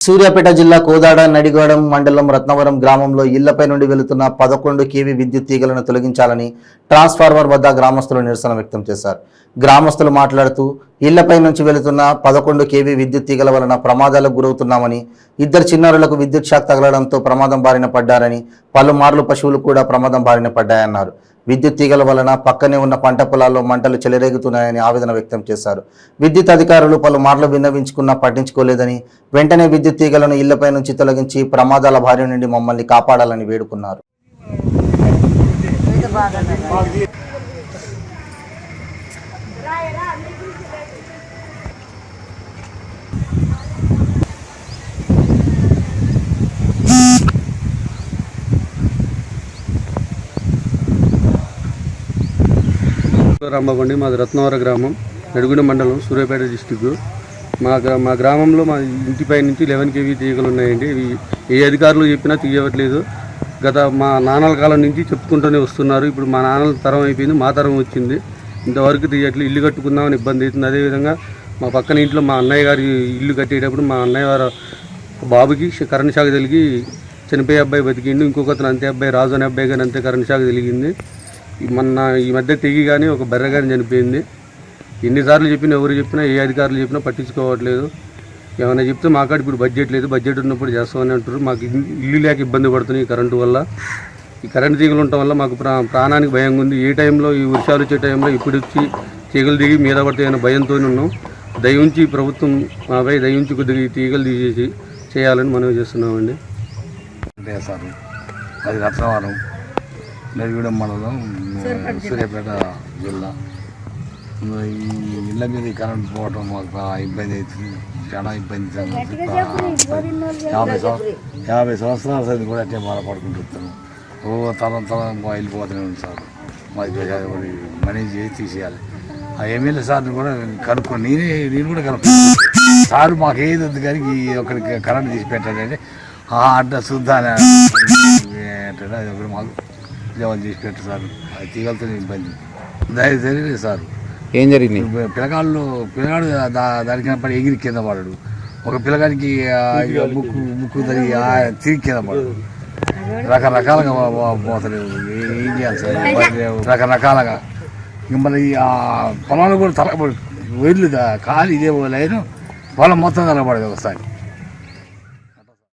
సూర్యాపేట జిల్లా కోదాడ నడిగోడం మండలం రత్నవరం గ్రామంలో ఇళ్ళపై నుండి వెళుతున్న పదకొండు కేవీ విద్యుత్ తీగలను తొలగించాలని ట్రాన్స్ఫార్మర్ వద్ద గ్రామస్తులు నిరసన వ్యక్తం చేశారు. గ్రామస్తులు మాట్లాడుతూ ఇళ్ళపై నుంచి వెళుతున్న పదకొండు కేవీ విద్యుత్ తీగల వలన ప్రమాదాలకు గురవుతున్నామని ఇద్దరు చిన్నారులకు విద్యుత్ షాక్ తగలడంతో ప్రమాదం బారిన పడ్డారని పలుమార్లు పశువులు కూడా ప్రమాదం బారిన పడ్డాయన్నారు. విద్యుత్ తీగల వలన పక్కనే ఉన్న పంట పొలాల్లో మంటలు చెలరేగుతున్నాయని ఆవేదన వ్యక్తం చేశారు. విద్యుత్ అధికారులు పలు మార్లు విన్నవించుకున్నా పట్టించుకోలేదని వెంటనే విద్యుత్ తీగలను ఇళ్ళపై నుంచి తొలగించి ప్రమాదాల బారి నుండి మమ్మల్ని కాపాడాలని వేడుకున్నారు. రాంబాబండి మాది రత్నవర గ్రామం నడుగున మండలం సూర్యాపేట డిస్టిక్ మా గ్రా మా గ్రామంలో మా ఇంటిపై నుంచి లెవెన్ కేవీ తీగలు ఉన్నాయండి. ఇవి ఏ అధికారులు చెప్పినా తీయవట్లేదు. గత మా నాన్నల కాలం నుంచి చెప్పుకుంటూనే వస్తున్నారు. ఇప్పుడు మా నాన్నల తరం అయిపోయింది మా తరం వచ్చింది. ఇంతవరకు తీయట్లేదు ఇల్లు కట్టుకుందామని ఇబ్బంది అవుతుంది. అదేవిధంగా మా పక్కన ఇంట్లో మా అన్నయ్య గారి ఇల్లు కట్టేటప్పుడు మా అన్నయ్య గారు బాబుకి కరెంట్ షాక్ తగిలి చనిపోయే అబ్బాయి బతికిండు. ఇంకొకతను అంతే అబ్బాయి రాజు అనే అబ్బాయి కానీ అంతే కరెంట్ షాక్ తెలిగింది మొన్న ఈ మధ్య తెగి కానీ ఒక బర్రె కానీ చనిపోయింది. ఎన్నిసార్లు చెప్పినా ఎవరు చెప్పినా ఏ అధికారులు చెప్పినా పట్టించుకోవట్లేదు. ఏమైనా చెప్తే మాకాడ ఇప్పుడు బడ్జెట్ లేదు. బడ్జెట్ ఉన్నప్పుడు చేస్తామని అంటారు మాకు ఇల్లు- ఇల్లు లేక ఇబ్బంది పడుతున్నాయి కరెంటు వల్ల. ఈ కరెంటు తీగలు ఉండటం వల్ల మాకు ప్రా ప్రాణానికి భయంగా ఉంది. ఏ టైంలో ఈ వర్షాలు వచ్చే టైంలో ఇప్పుడు వచ్చి తీగలు దిగి మీద పడతాయన్న భయంతో ఉన్నాం. దయించి ప్రభుత్వం మాపై దయించి కొద్దిగా ఈ తీగలు తీసేసి చేయాలని మనం చేస్తున్నామండి. సార్. అది రత్నవరం నడిగూడెం మండలం సూర్యాపేట జిల్లా. ఈ ఇళ్ళ మీద కరెంట్ పోవటం మాకు బాగా ఇబ్బంది అవుతుంది. చాలా ఇబ్బంది. యాభై యాభై సంవత్సరాల సరి కూడా అట్టే బాధపడుకుంటున్నాం ఓ తరం తరం వెళ్ళిపోతూనే ఉంది సార్. మాది మేనేజ్ చేసి తీసేయాలి. ఆ ఎమ్మెల్యే సార్ని కూడా కనుక్కొని నేనే నేను కూడా కనుక్కో. సార్ మాకు ఏది వద్దు కానీ ఒకరికి కరెంట్ తీసి పెట్టాడంటే ఆ అడ్డ అంటాడు. అది ఒకటి మాకు జవాబు చేసి పెట్టు సార్. అది తీగలతో ఇబ్బంది దాని జరిగింది సార్. ఏం జరిగింది? పిల్లగాళ్ళు పిల్లగాడు దా- దానికి పడి ఎగిరి కింద పడాడు. ఒక పిల్లగానికి ముక్కు ముక్కు ఆ తిరిగి కింద పడాడు. రకరకాలుగా పో- పో- పోతలేవు ఏ- చేయాలి సార్. రకరకాలుగా. ఇంక మళ్ళీ ఆ పొలాలు కూడా తల ఒళ్ళు ఖాళీ ఇదే లైన్ పొలం మొత్తం తలపడదు ఒకసారి.